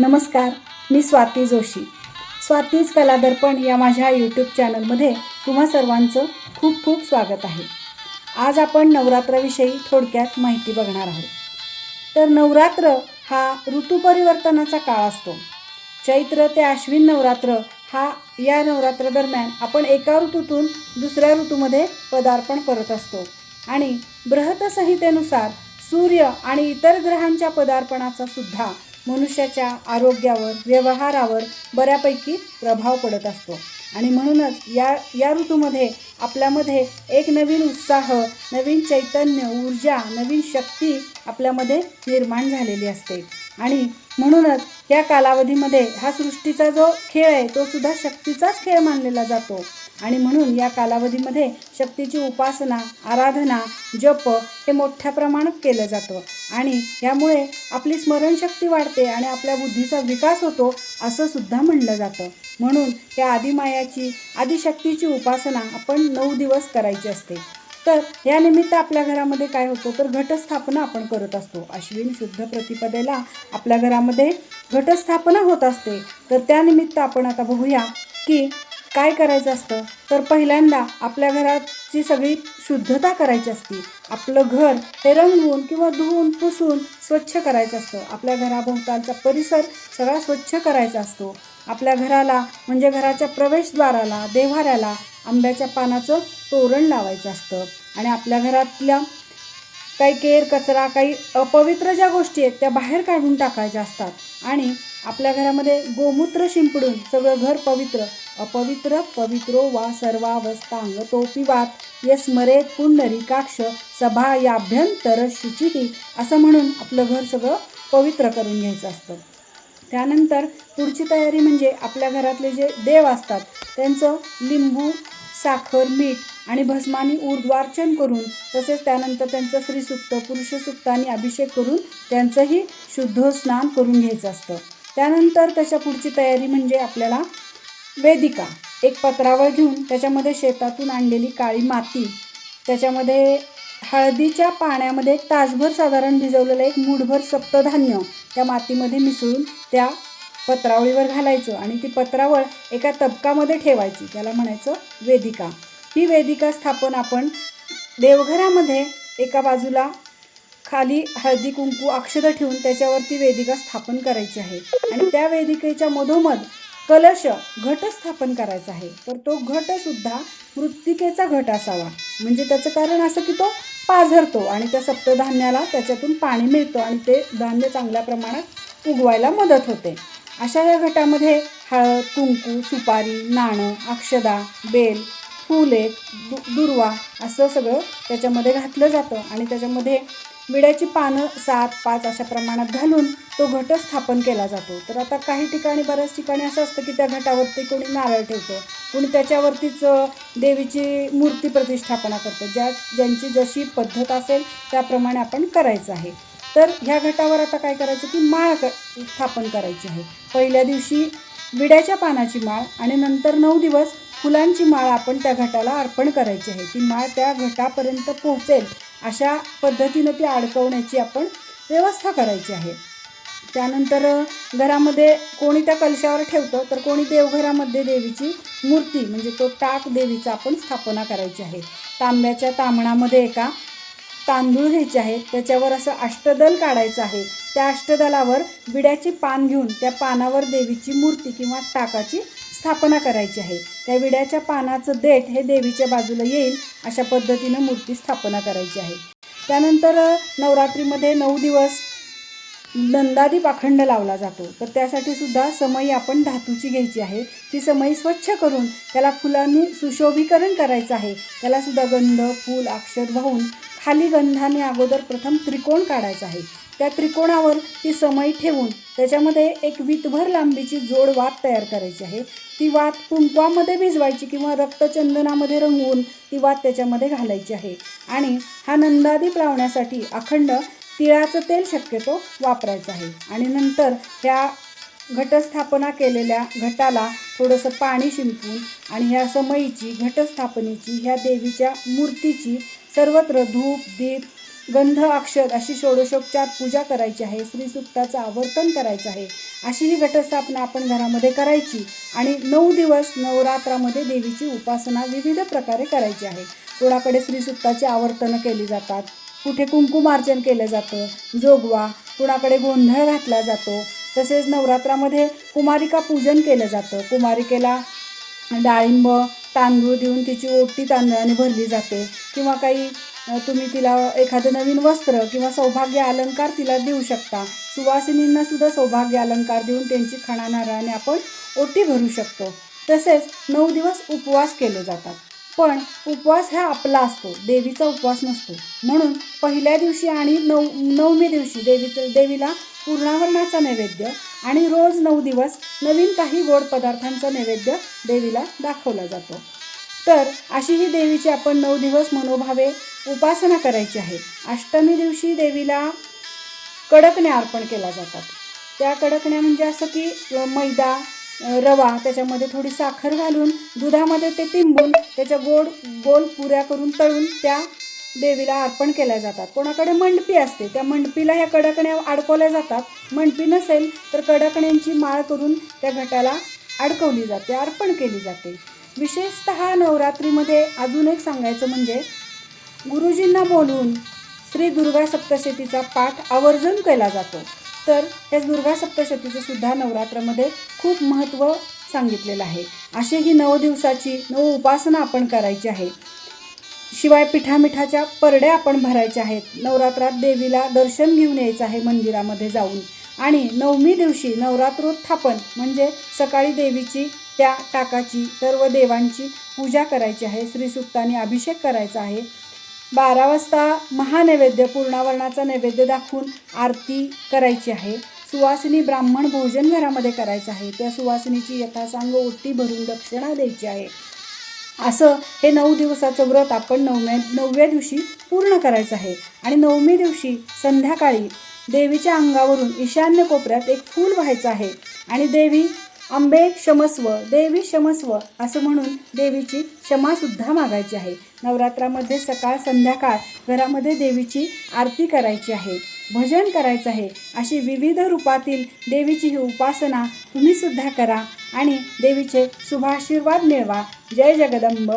नमस्कार मी स्वाती जोशी. स्वातीज कलादर्पण या माझ्या यूट्यूब चॅनलमध्ये तुम्हा सर्वांचं खूप खूप स्वागत आहे. आज आपण नवरात्राविषयी थोडक्यात माहिती बघणार आहोत. तर नवरात्र हा ऋतुपरिवर्तनाचा काळ असतो. चैत्र ते आश्विन नवरात्र हा या नवरात्रादरम्यान आपण एका ऋतूतून दुसऱ्या ऋतूमध्ये पदार्पण करत असतो. आणि बृहतसंहितेनुसार सूर्य आणि इतर ग्रहांच्या पदार्पणाचा सुद्धा मनुष्याच्या आरोग्यावर व्यवहारावर बऱ्यापैकी प्रभाव पडत असतो. आणि म्हणूनच या या ऋतूमध्ये आपल्यामध्ये एक नवीन उत्साह नवीन चैतन्य ऊर्जा नवीन शक्ती आपल्यामध्ये निर्माण झालेली असते. आणि म्हणूनच या कालावधीमध्ये हा सृष्टीचा जो खेळ आहे तो सुद्धा शक्तीचाच खेळ मानलेला जातो. आणि म्हणून या कालावधीमध्ये शक्तीची उपासना आराधना जप हे मोठ्या प्रमाणात केलं जातं. आणि यामुळे आपली स्मरणशक्ती वाढते आणि आपल्या बुद्धीचा विकास होतो असं सुद्धा म्हणलं जातं. म्हणून या आदिमायाची आदिशक्तीची उपासना आपण नऊ दिवस करायची असते. तर या निमित्त आपल्या घरामध्ये काय होतं तर घटस्थापना आपण करत असतो. अश्विन शुद्ध प्रतिपदेला आपल्या घरामध्ये घटस्थापना होत असते. तर त्यानिमित्त आपण आता बघूया की काय करायचं असतं. तर पहिल्यांदा आपल्या घराची सगळी शुद्धता करायची असते. आपलं घर हे रंगवून किंवा धुवून पुसून स्वच्छ करायचं असतं. आपल्या घराभोवतालचा परिसर सगळा स्वच्छ करायचा असतो. आपल्या घराला म्हणजे घराच्या प्रवेशद्वाराला देव्हाऱ्याला आंब्याच्या पानाचं तोरण लावायचं असतं. आणि आपल्या घरातल्या काही केर कचरा काही अपवित्र ज्या गोष्टी आहेत त्या बाहेर काढून टाकायच्या असतात. आणि आपल्या घरामध्ये गोमूत्र शिंपडून सगळं घर पवित्र अपवित्र पवित्रो वा सर्वावस्थांग तोपी वात ये स्मरेत पुंडरीकाक्ष सभा याभ्यंतर शुचिही असं म्हणून आपलं घर सगळं पवित्र करून घ्यायचं असतं. त्यानंतर पुढची तयारी म्हणजे आपल्या घरातले जे देव असतात त्यांचं लिंबू साखर मीठ आणि भस्मानी ऊर्ध्वार्चन करून तसेच त्यानंतर त्यांचं स्त्रीसुक्त पुरुषसुक्तानी अभिषेक करून त्यांचंही शुद्ध स्नान करून घ्यायचं असतं. त्यानंतर त्याच्या पुढची तयारी म्हणजे आपल्याला वेदिका एक पत्रावळ घेऊन त्याच्यामध्ये शेतातून आणलेली काळी माती त्याच्यामध्ये हळदीच्या पाण्यामध्ये एक तासभर साधारण भिजवलेलं एक मूठभर सप्तधान्य त्या मातीमध्ये मिसळून त्या पत्रावळीवर घालायचं आणि ती पत्रावळ एका तबकामध्ये ठेवायची. त्याला म्हणायचं वेदिका. ही वेदिका स्थापन आपण देवघरामध्ये एका बाजूला खाली हळदी कुंकू अक्षത ठेवून त्याच्यावरती वेदिका स्थापन करायची आहे. आणि त्या वेदिकेच्या मधोमध कलश घट स्थापन करायचा आहे. तर तो घट सुद्धा मृत्तिकेचा घट असावा. म्हणजे त्याचं कारण असं की तो पाझरतो आणि त्या सप्तधान्याला त्याच्यातून पाणी मिळतं आणि ते धान्य चांगल्या प्रमाणात उगवायला मदत होते. अशा या घटामध्ये हळद कुंकू सुपारी नाणं अक्षदा बेल फुले दु दुर्वा असं सगळं त्याच्यामध्ये घातलं जातं आणि त्याच्यामध्ये विड्याची पानं सात पाच अशा प्रमाणात घालून तो घट स्थापन केला जातो. तर आता काही ठिकाणी बऱ्याच ठिकाणी असं असतं की त्या घटावरती कोणी नारळ ठेवतं. कोणी त्याच्यावरतीच देवीची मूर्ती प्रतिष्ठापना करतं. ज्या ज्यांची जशी पद्धत असेल त्याप्रमाणे आपण करायचं आहे. तर ह्या घटावर आता काय करायचं की माळ क स्थापन करायची आहे. पहिल्या दिवशी विड्याच्या पानाची माळ आणि नंतर नऊ दिवस फुलांची माळ आपण त्या घटाला अर्पण करायची आहे. ती माळ त्या घटापर्यंत पोहोचेल. अशा पद्धतीनं ती अडकवण्याची आपण व्यवस्था करायची आहे. त्यानंतर घरामध्ये कोणी त्या कलशावर ठेवतं तर कोणी देवघरामध्ये देवीची मूर्ती म्हणजे तो टाक देवीचा आपण स्थापना करायची आहे. तांब्याच्या तांबणामध्ये एका तांदूळ घ्यायचे आहेत त्याच्यावर असं अष्टदल काढायचं आहे. त्या अष्टदलावर बिड्याची पान घेऊन त्या पानावर देवीची मूर्ती किंवा टाकाची स्थापना करायची आहे. त्या विड्याच्या पानाचं देठ हे देवीच्या बाजूला येईल अशा पद्धतीनं मूर्ती स्थापना करायची आहे. त्यानंतर नवरात्रीमध्ये नऊ दिवस नंदादीप अखंड लावला जातो. तर त्यासाठी सुद्धा समई आपण धातूची घ्यायची आहे. ती समई स्वच्छ करून त्याला फुलांनी सुशोभीकरण करायचं आहे. त्याला सुद्धा गंध फूल अक्षर वाहून खाली गंधाने अगोदर प्रथम त्रिकोण काढायचा आहे. त्या त्रिकोणावर ती समई ठेवून त्याच्यामध्ये एक वीतभर लांबीची जोड वात तयार करायची आहे. ती वात कुंकवामध्ये भिजवायची किंवा रक्तचंदनामध्ये रंगवून ती वात त्याच्यामध्ये घालायची आहे. आणि हा नंदादीप लावण्यासाठी अखंड तिळाचं तेल शक्यतो वापरायचं आहे. आणि नंतर ह्या घटस्थापना केलेल्या घटाला थोडंसं पाणी शिंपून आणि ह्या समईची घटस्थापनेची ह्या देवीच्या मूर्तीची सर्वत्र धूप दीप गंध अक्षर अशी षोडशोपचार पूजा करायची आहे. श्रीसुक्ताचं आवर्तन करायचं आहे. अशी ही घटस्थापना आपण घरामध्ये करायची आणि नऊ दिवस नवरात्रामध्ये देवीची उपासना विविध प्रकारे करायची आहे. कोणाकडे श्रीसुक्ताची आवर्तनं केली जातात? कुठे कुंकुमार्चन केलं जातं? जोगवा. कुणाकडे गोंधळ घातला जातो? तसेच नवरात्रामध्ये कुमारिका पूजन केलं जातं. कुमारिकेला डाळिंब तांदूळ देऊन तिची ओटी तांदळाने भरली जाते. किंवा काही तुम्ही तिला एखादं नवीन वस्त्र किंवा सौभाग्य अलंकार तिला देऊ शकता. सुवासिनींना सुद्धा सौभाग्य अलंकार देऊन त्यांची खणानाराने आपण ओटी भरू शकतो. तसेच नऊ दिवस उपवास केले जातात. पण उपवास हा आपला असतो. देवीचा उपवास नसतो. म्हणून पहिल्या दिवशी आणि नऊ नवमी दिवशी देवी देवीला पूर्णावरणाचा नैवेद्य आणि रोज नऊ दिवस नवीन काही गोड पदार्थांचा नैवेद्य देवीला दाखवला जातो. तर अशी ही देवीची आपण नऊ दिवस मनोभावे उपासना करायची आहे. अष्टमी दिवशी देवीला कडकण्या अर्पण केल्या जातात. त्या कडकण्या म्हणजे असं की मैदा रवा त्याच्यामध्ये थोडी साखर घालून दुधामध्ये ते तिंबून त्याच्या गोड गोल पुऱ्या करून तळून त्या देवीला अर्पण केल्या जातात. कोणाकडे मंडपी असते त्या मंडपीला ह्या कडकण्या अडकवल्या जातात. मंडपी नसेल तर कडकण्यांची माळ करून त्या घटाला अडकवली जाते अर्पण केली जाते. विशेषतः नवरात्रीमध्ये अजून एक सांगायचं म्हणजे गुरुजींना बोलून श्री दुर्गा सप्तशतीचा पाठ आवर्जून केला जातो. तर या दुर्गा सप्तशतीचं सुद्धा नवरात्रामध्ये खूप महत्त्व सांगितलेलं आहे. अशी ही नऊ दिवसाची नऊ उपासना आपण करायची आहे. शिवाय पिठामिठाच्या परड्या आपण भरायच्या आहेत. नवरात्रात देवीला दर्शन घेऊन यायचं आहे मंदिरामध्ये जाऊन. आणि नवमी दिवशी नवरात्रोत्थापन म्हणजे सकाळी देवीची त्या टाकाची सर्व देवांची पूजा करायची आहे श्रीसुक्ताने अभिषेक करायचा आहे. बारा वाजता महानैवेद्य पूर्णावरणाचा नैवेद्य दाखवून आरती करायची आहे. सुवासिनी ब्राह्मण भोजन घरामध्ये करायचं आहे. त्या सुवासिनीची यथासांग ओटी भरून दक्षिणा द्यायची आहे. असं हे नऊ दिवसाचं व्रत आपण नवव्या नवव्या दिवशी पूर्ण करायचं आहे. आणि नवमी दिवशी संध्याकाळी देवीच्या अंगावरून ईशान्य कोपऱ्यात एक फूल व्हायचं आहे. आणि देवी आंबे क्षमस्व देवी क्षमस्व असं म्हणून देवीची क्षमासुद्धा मागायची आहे. नवरात्रामध्ये सकाळ संध्याकाळ घरामध्ये देवीची आरती करायची आहे. भजन करायचं आहे. अशी विविध रूपातील देवीची ही उपासना तुम्हीसुद्धा करा आणि देवीचे शुभाशीर्वाद मिळवा. जय जगदंब.